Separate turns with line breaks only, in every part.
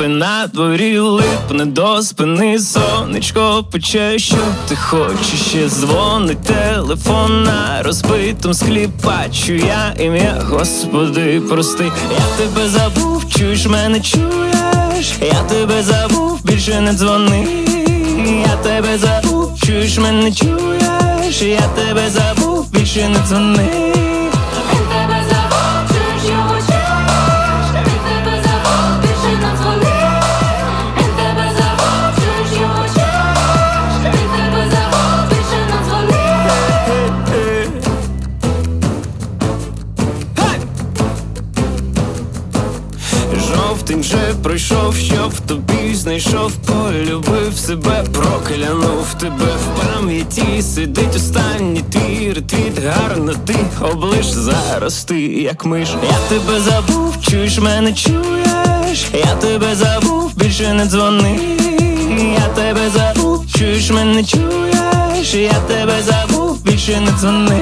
липи на дворі липне до спини сонечко пече, що ти хочеш? Ще дзвонить телефон на розбитому склі. Бачу я ім'я, Господи, прости, я тебе забув, чуєш мене, чуєш, я тебе забув, більше не дзвони, я тебе забув, чуєш мене, чуєш, я тебе забув, більше не дзвони. Жовтень вже пройшов, що в тобі знайшов, полюбив себе, проклянув тебе в пам'яті, сидить останній твій ретвіт, гарно ти облиш зараз ти, як миш. Я тебе забув, чуєш мене, чуєш, я тебе забув, більше не дзвони. Я тебе забув, чуєш мене, чуєш, я тебе забув, більше не дзвони.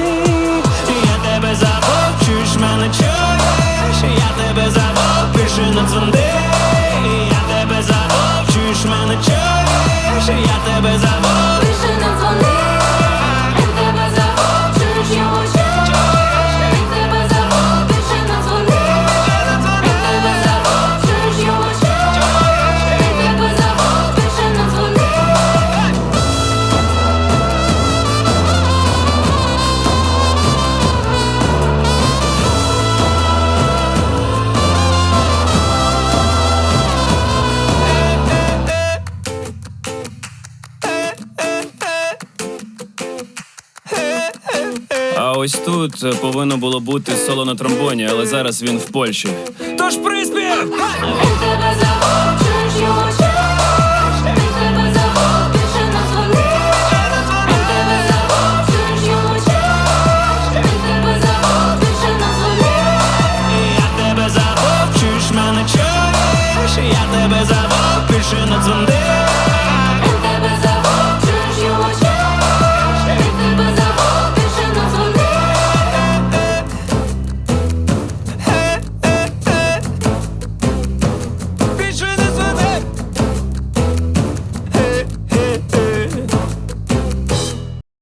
Ось тут е, повинно було бути соло на тромбоні, але зараз він в Польщі. Тож приспів!
Я тебе забув, більше не дзвони.